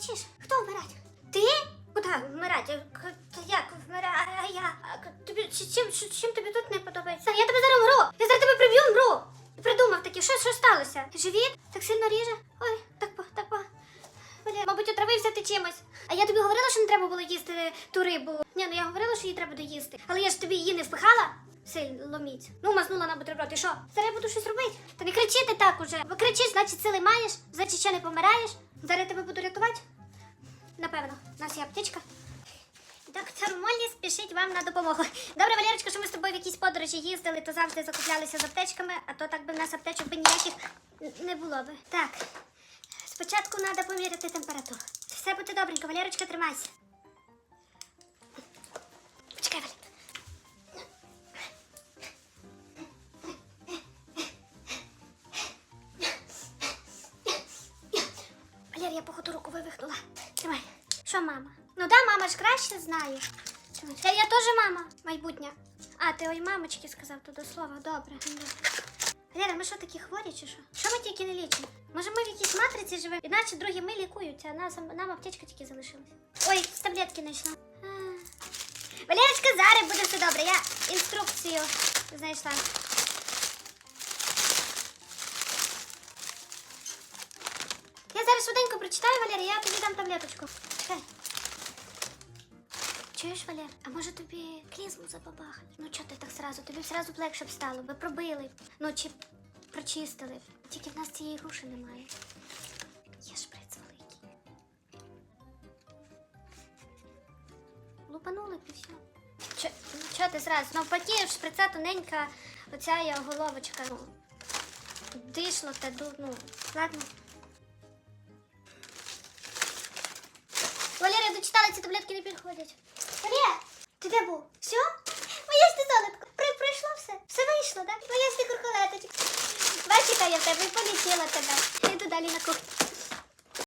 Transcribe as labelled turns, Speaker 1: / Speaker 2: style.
Speaker 1: кричиш? Хто вмирать? Ти? Куди та Як к- Тобі чим, чим тобі тут не подобається? Я тебе зараз мру! Я зараз тебе приб'ю, мру! Придумав таке, що, що сталося? Живіт? Так сильно ріже? Ой, так по, так по. Бля, мабуть, отравився ти чимось. А я тобі говорила, що не треба було їсти ту рибу. Ні, ну я говорила, що її треба доїсти. Але я ж тобі її не впихала. Сильно ломіць. Ну, мазнула на бутерброд. І що? Зараз я буду щось робити. Та не кричи ти так уже. Бо кричиш, значить сили маєш, значить ще не помираєш. Зараз я тебе буду рятувати. Напевно, у нас є аптечка. Доктор Моллі спішить вам на допомогу. Добре, Валерочка, що ми з тобою в якісь подорожі їздили, то завжди закуплялися з аптечками, а то так би в нас аптечок би ніяких не було би. Так, спочатку треба поміряти температуру. Все буде добренько, Валерочка, тримайся. Валер, я походу руку вивихнула. Тримай. Що, мама? Ну да, мама ж краще знає. Тримай. Я, я теж мама, майбутня. А, ти ой мамочки сказав то до слова. Добре. Валера, ми що такі хворі чи що? Що ми тільки не лічимо? Може ми в якійсь матриці живемо? Іначе другі ми лікуються, а нас, нам аптечка тільки залишилась. Ой, таблетки знайшла. Валерочка, зараз буде все добре. Я інструкцію знайшла. Зараз швиденько прочитаю, Валер, я тобі дам таблеточку. Чекай. Чуєш, Валер, а може тобі клізму забабахати? Ну чого ти так сразу? Тобі сразу б легше б стало, би пробили. Ну чи прочистили. Тільки в нас цієї груші немає. Є шприц великий. Лупанули б і все. Чо, ну, чого ти зразу? Навпаки, в шприца тоненька оця є головочка. Ну, дишло та ду, ну, ладно. Дочитала, ці таблетки не підходять. Валерія, ти де був? Все? Ти. При, пройшло все? Все вийшло, так? Моя ж ти куркулеточка. Бачиш, яка я в тебе і полетіла тебе. Йду далі на кухню.